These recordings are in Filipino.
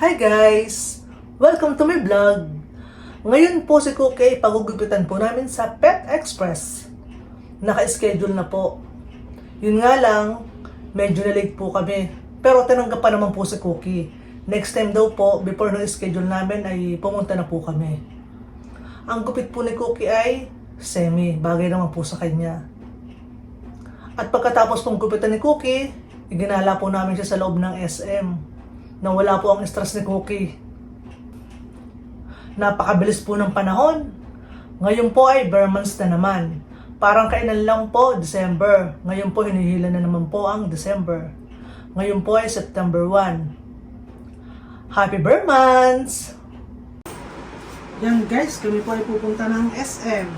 Hi guys! Welcome to my vlog! Ngayon po si Cookie ay pagugupitan po namin sa Pet Express. Naka-schedule na po. Yun nga lang, medyo na late po kami. Pero tinanggap pa naman po si Cookie. Next time daw po, before ng schedule namin ay pumunta na po kami. Ang gupit po ni Cookie ay semi. Bagay naman po sa kanya. At pagkatapos pong gupitan ni Cookie, iginala po namin siya sa loob ng SM. Nang wala po ang stress ni Cookie. Napakabilis po ng panahon. Ngayon po ay bare months na naman. Parang kailan lang po, December. Ngayon po hinihila na naman po ang December. Ngayon po ay September 1. Happy bare months! Yan guys, kami po ay pupunta ng SM.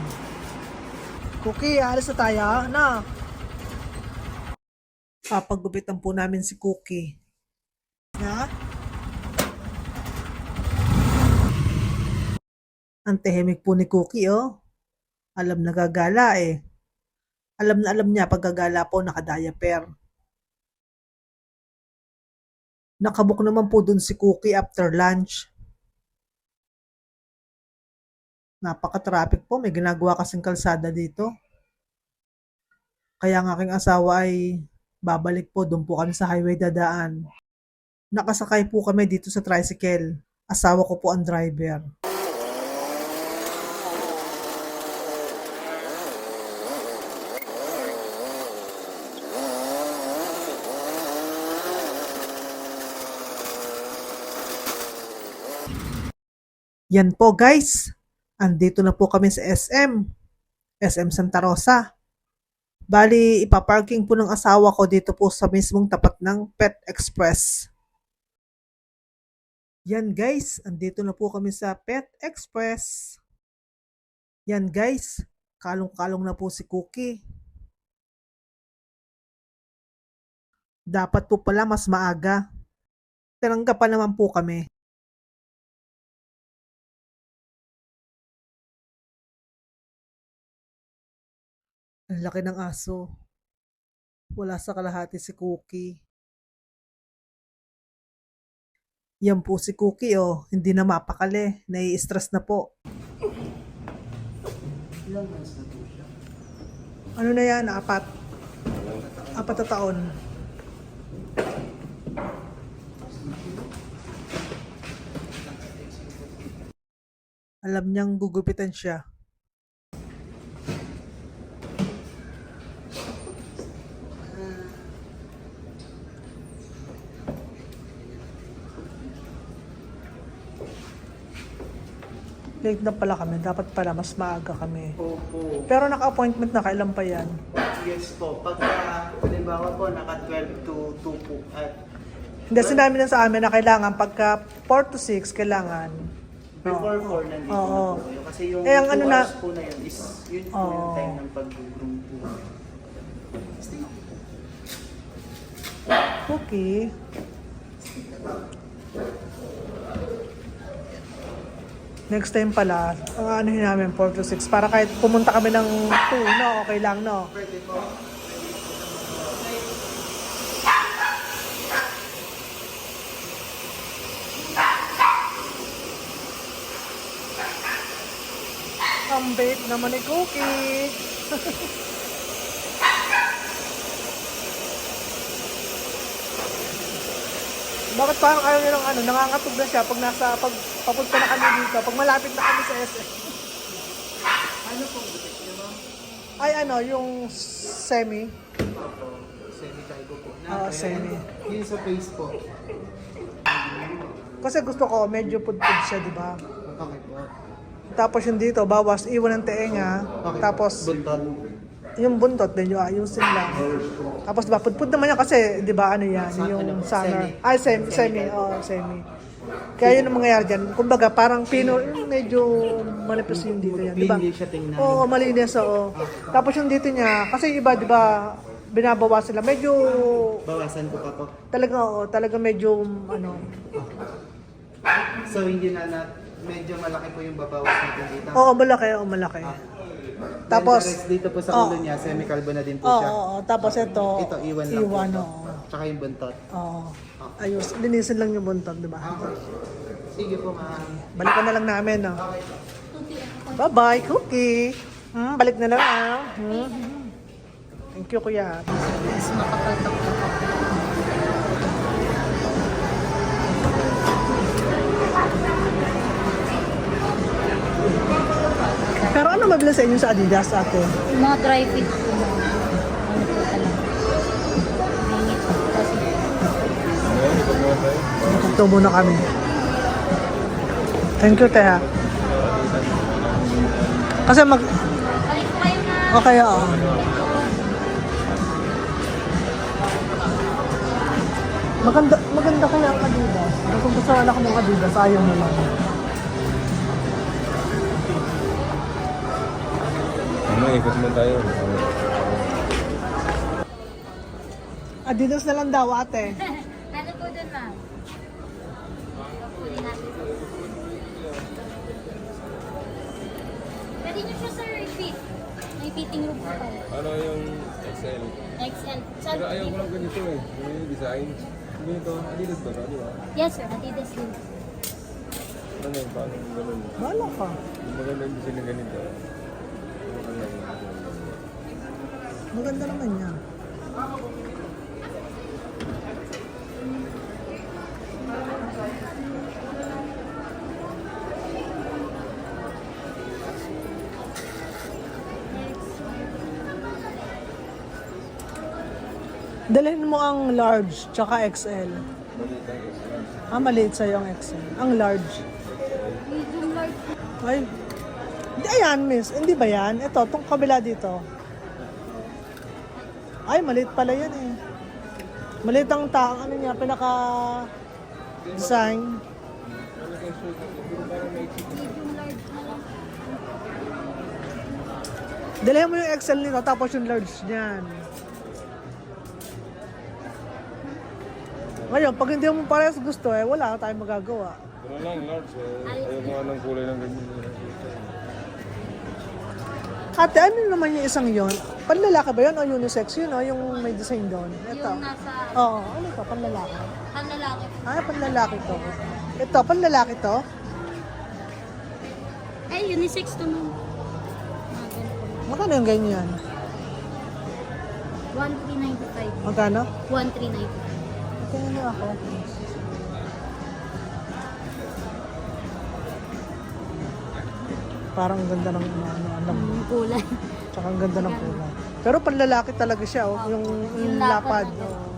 Cookie, alis na tayo, na. Papagupitan po namin si Cookie. Na? Ang tahimik po ni Cookie, oh. Alam na gagala eh. Alam na alam niya pag gagala po nakadiaper. Nakabuk naman po dun si Cookie after lunch. Napaka-traffic po. May ginagawa kasing kalsada dito. Kaya ang aking asawa ay babalik po. Doon po kami sa highway dadaan. Nakasakay po kami dito sa tricycle. Asawa ko po ang driver. Yan po guys. Andito na po kami sa SM. SM Santa Rosa. Bali, ipaparking po ng asawa ko dito po sa mismong tapat ng Pet Express. Yan guys, andito na po kami sa Pet Express. Yan guys, kalong-kalong na po si Cookie. Dapat po pala mas maaga. Tinanggap pa naman po kami. Ang laki ng aso. Wala sa kalahati si Cookie. Yan po si Cookie oh, hindi na mapakali. Nai-stress na po. Ano na yan? Apat. Apat na taon. Alam niyang gugupitan siya. Late na pala kami. Dapat pala mas maaga kami. Opo. Pero naka-appointment na. Kailan pa yan? Yes po. Pagka, halimbawa po, naka 12 to 2 po. At Hindi, sinabi na sa amin na kailangan pagka 4 to 6, kailangan. before Oo. 4 nandito Oo. na po kayo. Kasi yung Eh, ang 2 ano na- hours po na yun is, yun po Oo. yung time ng pag-groom po. Okay. Next time pala, ang ano namin, 4 to 6. Para kahit pumunta kami ng 2, no? Okay lang, no? Pwede po. Ang bait naman ni Cookie. Bakit parang ayaw niya ng ano, nangangatog na siya pag nasa, pag papunta na kami dito, pag malapit na kami sa SM. Ano po? Ay ano, yung semi. Opo. Semi-cargo po. Na, kaya semi. Yun, sa face po. Kasi gusto ko, medyo pudpud siya, di ba? Okay po. Tapos yung dito, bawas, iwan ng teenga. Okay. Tapos, Buntot. yung buntot, medyo ayusin lang. Tapos diba, pudpud naman yan kasi, di ba, ano yan, Sa- yung ano, summer. semi. Ay, semi, semi, Semi. oh, semi. Kaya yun ang mangyayari dyan. Kumbaga, parang pino, medyo manipis yung dito yan, di ba? Pinili siya tingnan. Oo, malinis, oo. Tapos yung dito niya, kasi iba, di ba, binabawas sila. Medyo, Bawasan ko pa po. talaga, oo, talaga medyo, ano, So hindi na na medyo malaki po yung babawas natin dito. oo, malaki, oo, malaki. Tapos, Then, the rest dito po sa oh. ulo niya, semi-carbo na din po Oo, siya. oo, oo. tapos ito, Ito, iwan lang iwan, po. ito. oo. Tsaka yung buntot. Oo. Ayos, linisin lang yung buntag, di ba? Sige po, ma'am. Balikan na lang namin, no? Bye-bye, Cookie! Hmm, balik na lang, ah. Hmm. Thank you, kuya. Mas makapalpak na po. Pero ano mabili sa inyo sa Adidas, ate? Mga dry fit po Kasi Ito muna kami. Thank you, Teha. Kasi mag... Okay, oo. Maganda, maganda kaya ang Adidas. Kung gusto anak ng Adidas, ayaw mo lang. Ano, ikot mo tayo. Adidas na lang daw, ate. Nyo siya sa refit. May fitting room tayo. Ano yung XL? XL. Saan Pero ayaw ko lang ganito eh. Yung design. Ganito, Adidas ba? Di ba? Yes, sir. Adidas din. Ano yun? Paano yung ganun? Wala ka. Yung maganda yung design na ganito. Maganda yung Maganda naman yan. Dalhin mo ang large tsaka XL. Ah, maliit sa'yo ang XL. Ang large. Medium large. Ay. Hindi, ayan, miss. Hindi ba yan? Ito, itong kabila dito. Ay, maliit pala yan eh. Maliit ang ta ano niya, pinaka design. Dalhin mo yung XL nito, tapos yung large niyan. Ngayon, pag hindi mo parehas gusto eh, wala tayong magagawa. Pero lang, large eh. Ayaw ko nga ng kulay ng ganyan. Ate, ano naman yung isang yon? Panlalaki ba yun o unisex yun o yung may design doon? Ito. Yung nasa Oo, ano to? Panlalaki. panlalaki. Ah, panlalaki to. Ito, panlalaki to. Eh, unisex to mo. Mga ganun po. Magkano yung ganyan? 1395. Magkano? 1395. Kaya na ako. Parang ang ganda ng ano, ano, ano, Yung kulay. tsaka ang ganda ng kulay. Pero panlalaki talaga siya, oh, yung, yung Yung lapad. lapad oh.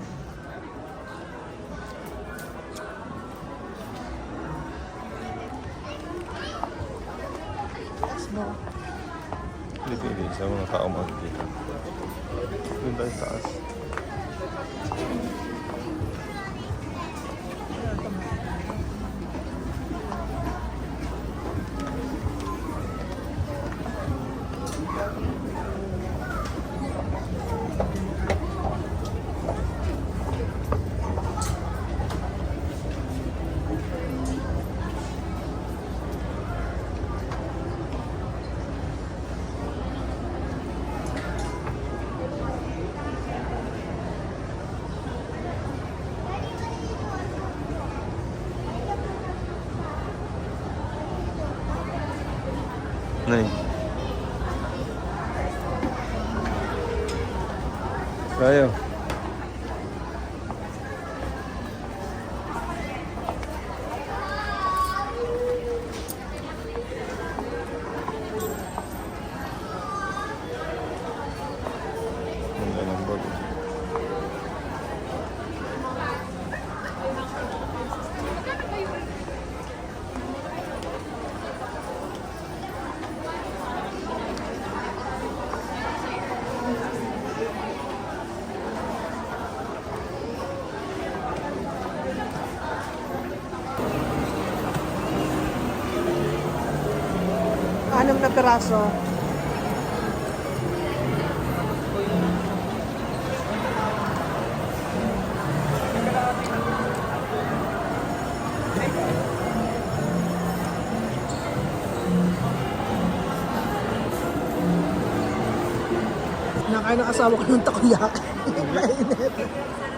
Piraso. Nakain ng asawa ko ng takoyaki. Mainit.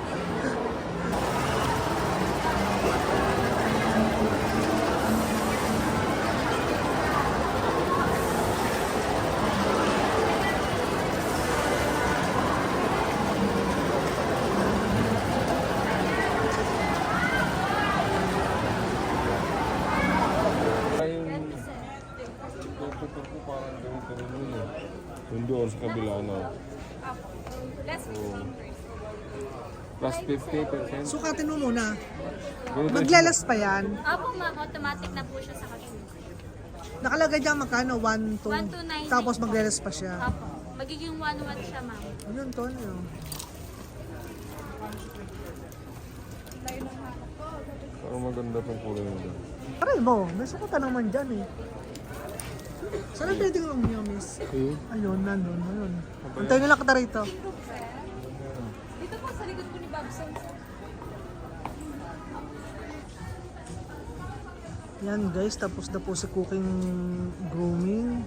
doon sa kabila, ano? Apo. Less 15%. Plus 50%. Sukatin mo muna. Maglalas pa yan. Apo ma'am, automatic na po siya sa cashew. Nakalagay dyan magkano? 1, 2. 1,299 Tapos po. maglalas pa siya. Apo. Magiging 1-1 siya ma'am. Ayun, Tonyo. Parang maganda pang kulay mo doon. Aray mo, may sukatan naman dyan eh. Saan ang pwede ng niyo, miss? Okay. Ayun, nandun, ayun. Antayin nila kita rito. Dito po sa likod po ni Babson. Yan guys, tapos na po si cooking grooming.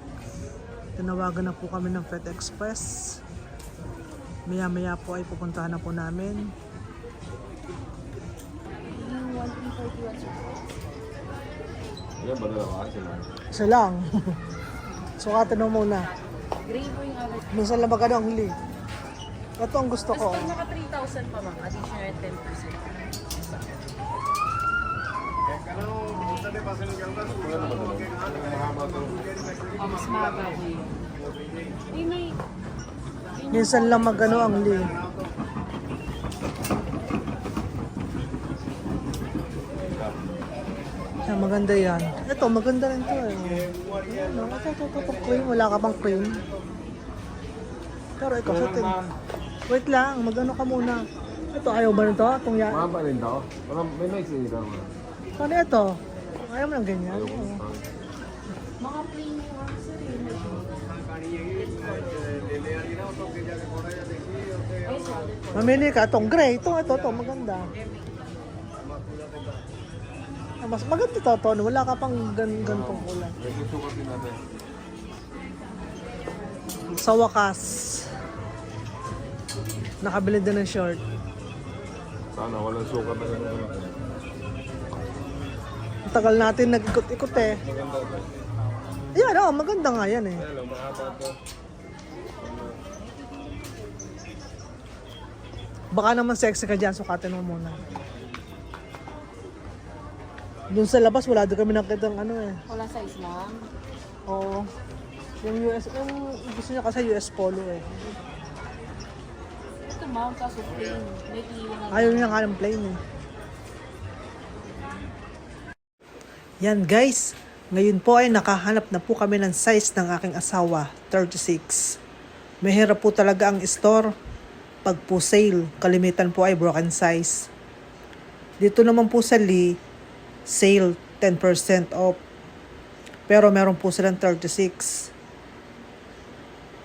Tinawagan na po kami ng Pet Express. Maya maya po ay pupuntahan na po namin. Yan ba dalawa sila? Isa lang. Sukatin mo muna. Gray po yung average. Minsan lang magkano ang huli. Ito ang gusto ko. Pag naka 3,000 pa ma'am, additional 10%. Oh, mas mahaba po yun. Minsan lang magkano ang huli. Yan, maganda yan. Ito, maganda rin to eh. Ano, ito, ito, ito, ito, cream. Wala ka bang cream? Pero ikaw, sa tin. Wait lang, magano ka muna. Ito, ayaw ba nito? Itong yan. Mahaba rin daw. Parang may may sila mo. Paano ito? Ayaw mo ng ganyan? Ayaw. Oo. Mga plain yung answer eh. Mamili ka. Itong gray. Ito, ito, ito. Maganda. Mas maganda to, to. Wala ka pang gan ganitong kulay. Susukat din natin. Sa wakas, nakabili din ng short. Sana walang sukat na gano'n. Ang tagal natin nag-ikot-ikot eh. Maganda ito. Yan, oh, maganda nga yan eh. Mahaba to. Baka naman sexy ka dyan, sukatin mo muna. Doon sa labas, wala din kami nakita ng ano eh. Wala size lang. Oo. Yung US, yung gusto niya kasi US Polo eh. Ito ma'am, kaso plain. May iwan Ayaw niya nga ng plain eh. Yan guys, ngayon po ay nakahanap na po kami ng size ng aking asawa, 36. Mahirap po talaga ang store pag po sale. Kalimitan po ay broken size. Dito naman po sa Lee, sale 10% off. Pero meron po silang 36.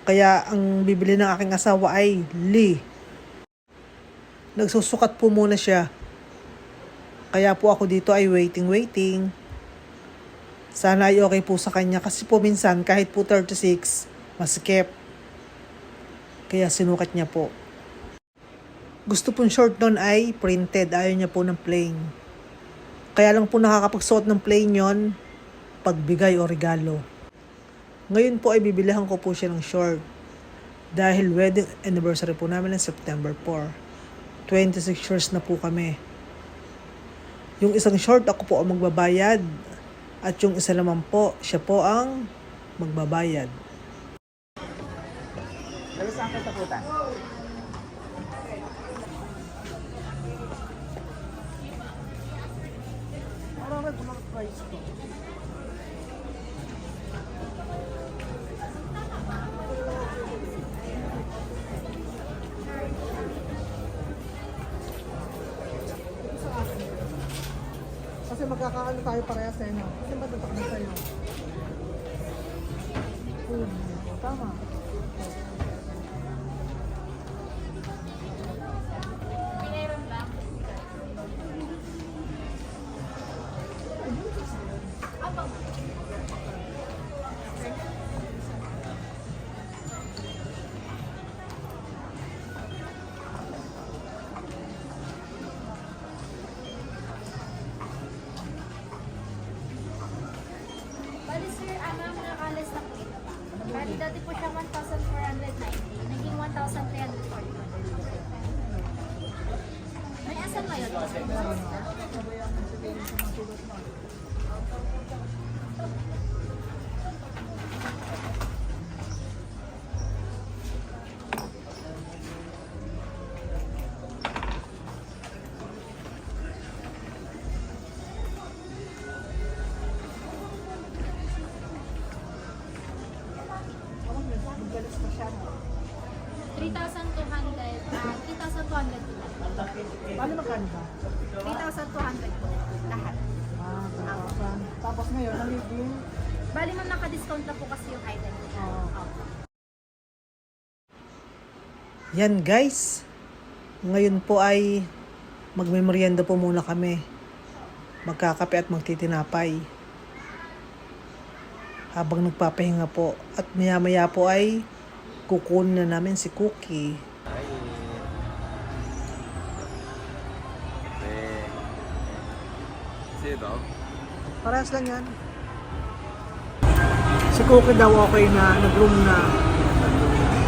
Kaya ang bibili ng aking asawa ay Lee. Nagsusukat po muna siya. Kaya po ako dito ay waiting waiting. Sana ay okay po sa kanya kasi po minsan kahit po 36, masikip. Kaya sinukat niya po. Gusto pong short nun ay printed. Ayaw niya po ng plain. Kaya lang po nakakapagsuot ng plain yon pagbigay o regalo. Ngayon po ay bibilihan ko po siya ng short. Dahil wedding anniversary po namin ng September 4. 26 years na po kami. Yung isang short ako po ang magbabayad. At yung isa naman po, siya po ang magbabayad. Dali saan kita puta? Po ng price ko. Kasi magkakaano tayo parehas eh, no? Kasi ba tatak na sa'yo? Food. Tama. Yan guys. Ngayon po ay magmemorienda po muna kami. Magkakape at magtitinapay. Habang nagpapahinga po. At maya maya po ay kukunin na namin si Cookie. Sino? Parehas lang yan. Si Cookie daw okay na, nag-room na.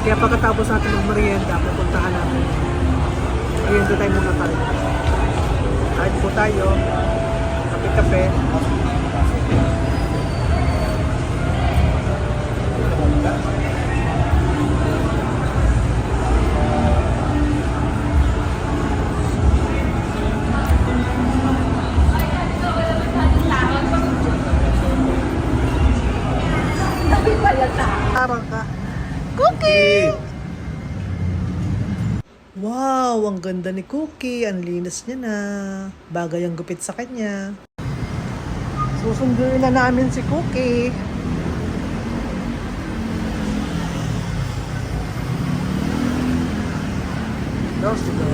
Kaya pagkatapos natin magmerienda, pupuntahan natin. Merienda tayo muna tayo. Kahit po tayo, kape-kape. Ganda ni Cookie. Ang linis niya na. Bagay ang gupit sa kanya. Susunduin na namin si Cookie. Let's go.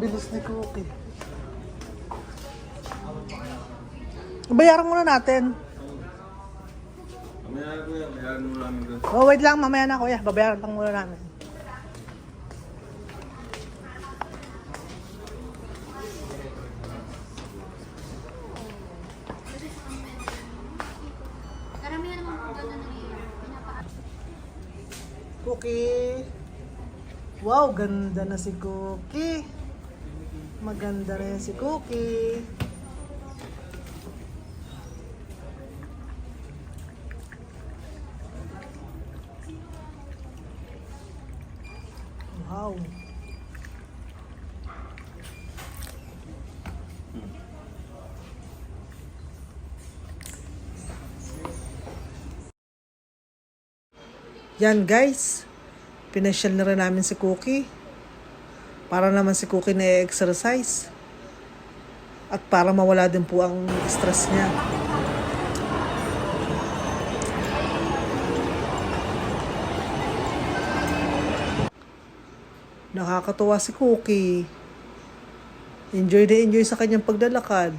Bilis ni Cookie. Bayaran muna natin. Mamaya na kuya, bayaran mo namin doon. Oh, wait lang, mamaya na kuya. Babayaran lang muna namin. Karamihan naman po gano'n na. Pinapa Cookie. Wow, ganda na si Cookie. Maganda na yan si Cookie. Wow. Yan guys. Pinasyal na rin namin si Cookie. Para naman si Cookie na exercise At para mawala din po ang stress niya. Nakakatuwa si Cookie. Enjoy na enjoy sa kanyang paglalakad.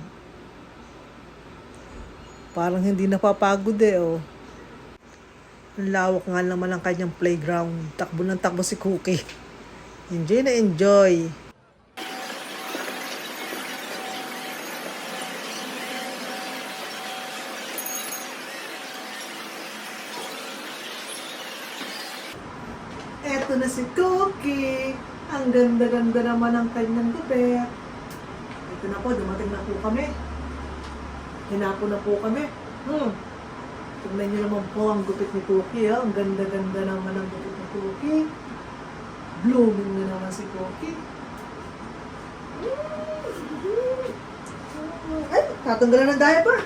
Parang hindi napapagod eh, oh. Lawak nga naman ang kanyang playground. Takbo ng takbo si Cookie. Enjoy na enjoy. Eto na si Cookie. Ang ganda-ganda naman ang kanyang gabi. Ito na po, dumating na po kami. Hinapo na po kami. Hmm. Tignan niyo naman po ang gupit ni Cookie. Oh. Ang ganda-ganda naman ang gupit ni Cookie. Blooming na naman si Cookie. Ay, tatanggalan ng diaper.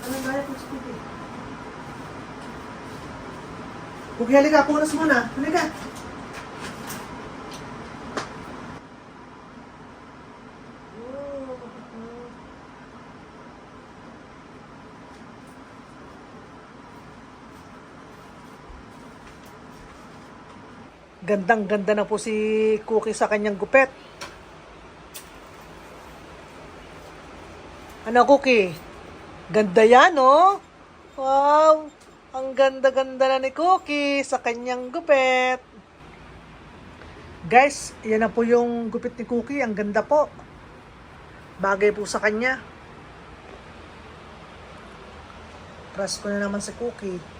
Anong diaper si Cookie? Cookie, halika. Punas muna. Halika. Gandang-ganda na po si Cookie sa kanyang gupet. Ano, Cookie? Ganda yan, oh. Wow! Ang ganda-ganda na ni Cookie sa kanyang gupet. Guys, yan na po yung gupit ni Cookie. Ang ganda po. Bagay po sa kanya. Trust ko na naman si Cookie.